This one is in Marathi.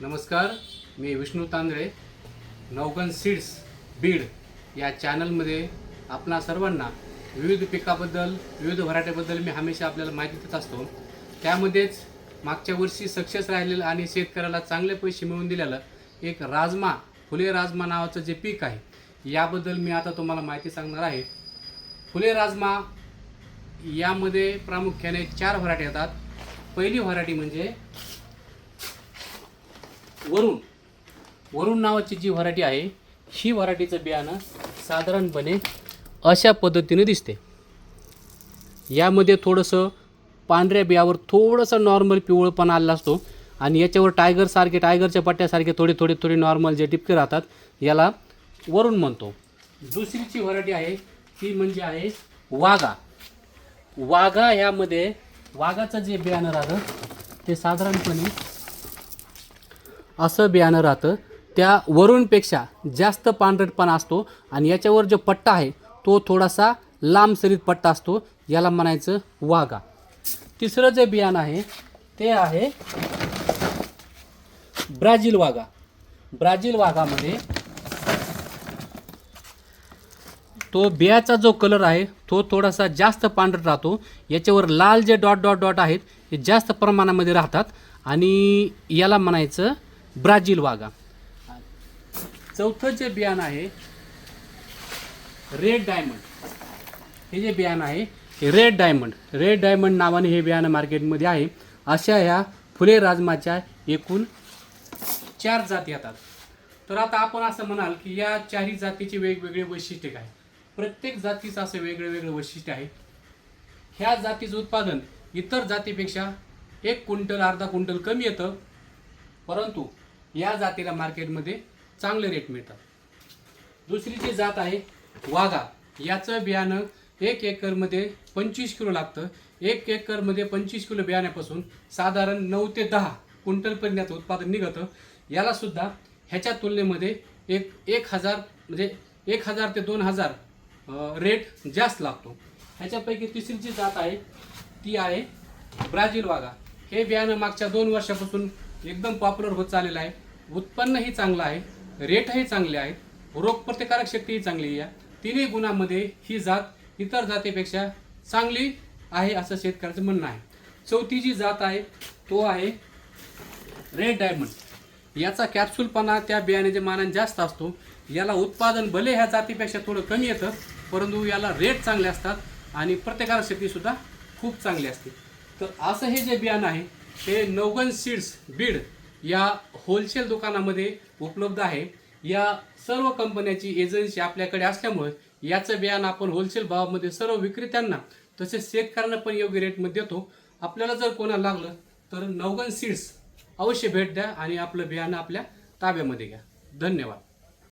नमस्कार मी विष्णू तांदळे नवगन सीड्स बीड या चॅनलमध्ये आपणा सर्वांना विविध पिकाबद्दल विविध व्हरायटीबद्दल मी हमेशा आपल्याला माहिती देत असतो. त्यामध्येच मागच्या वर्षी सक्सेस राहिलेलं आणि शेतकऱ्याला चांगले पैसे मिळवून दिलेलं एक राजमा फुले राजमा नावाचं जे पीक आहे याबद्दल मी आता तुम्हाला माहिती सांगणार आहे. फुले राजमा यामध्ये प्रामुख्याने चार व्हरायटी येतात. पहिली व्हरायटी म्हणजे वरुण. वरुण नावाची जी व्हरायटी आहे ही व्हरायटीचं बियाणं साधारणपणे अशा पद्धतीने दिसते. यामध्ये थोडंसं पांढऱ्या बियावर थोडंसं नॉर्मल पिवळपणा आलेला असतो आणि याच्यावर टायगरसारखे टायगरच्या पट्ट्यासारखे थोडे थोडे थोडे नॉर्मल जे टिपके राहतात याला वरून म्हणतो. दुसरीची व्हरायटी आहे ती म्हणजे आहे वाघा. वाघा ह्यामध्ये वाघाचं जे बियाणं राहतं ते साधारणपणे असं बियाणं राहतं. त्या वरूनपेक्षा जास्त पांढरटपणा असतो आणि याच्यावर जो पट्टा आहे तो थोडासा लांब सरीत पट्टा असतो. याला म्हणायचं वाघा. तिसरं जे बियाणं आहे ते आहे ब्राझील वाघा. ब्राझील वाघामध्ये तो बियाचा जो कलर आहे तो थोडासा जास्त पांढरट राहतो. याच्यावर लाल जे डॉट डॉट डॉट आहेत हे जास्त प्रमाणामध्ये राहतात. आणि याला म्हणायचं ब्राझील वाघा. चौथं जे बियाणं आहे रेड डायमंड हे जे बियाणं आहे हे रेड डायमंड रेड डायमंड नावाने हे बियाणं मार्केटमध्ये आहे. अशा ह्या फुले राजमाच्या एकूण चार जाती येतात. तर आता आपण असं म्हणाल की या चारही जातीचे वेगवेगळे वैशिष्ट्य काय? प्रत्येक जातीचं असं वेगळं वेगळं वैशिष्ट्य आहे. ह्या जातीचं उत्पादन इतर जातीपेक्षा एक क्विंटल अर्धा क्विंटल कमी येतं. परंतु या जातीला मार्केटमध्ये चांगले रेट मिळतात. दुसरी जी जात आहे वाघा. याचं बियाणं एक एकरमध्ये पंचवीस किलो लागतं. एक एकरमध्ये पंचवीस किलो बियाण्यापासून साधारण नऊ ते दहा क्विंटलपर्यंत उत्पादन निघतं. यालासुद्धा ह्याच्या तुलनेमध्ये एक एक हजार म्हणजे एक हजार ते दोन हजार रेट जास्त लागतो. ह्याच्यापैकी तिसरी जी जात आहे ती आहे ब्राझील वाघा. हे बियाणं मागच्या दोन वर्षापासून एकदम पॉप्युलर होत चाललेलं आहे. उत्पन्नही चांगलं आहे रेटही चांगले आहेत रोगप्रतिकारक शक्तीही चांगली आहे. तिन्ही गुणांमध्ये ही जात इतर जातीपेक्षा चांगली आहे असं शेतकऱ्याचं म्हणणं आहे. चौथी जी जात आहे तो आहे रेड डायमंड. याचा कॅप्सूलपणा त्या बियाण्याच्या मानाने जास्त असतो याला उत्पादन भले ह्या जातीपेक्षा थोडं कमी येतं परंतु याला रेट चांगले असतात आणि प्रतिकारक शक्तीसुद्धा खूप चांगली असते. तर असं हे जे बियाणं आहे हे नवगन सीड्स बीड या होलसेल दुकानामध्ये उपलब्ध आहे. या सर्व कंपन्याची एजन्सी आपल्याकडे असल्यामुळे याचं बियाणं आपण होलसेल भावामध्ये सर्व विक्रेत्यांना तसेच शेतकऱ्यांना पण योग्य रेटमध्ये देतो. आपल्याला जर कोणाला लागलं तर नवगन सीड्स अवश्य भेट द्या आणि आपलं बियाणं आपल्या ताब्यामध्ये घ्या. धन्यवाद.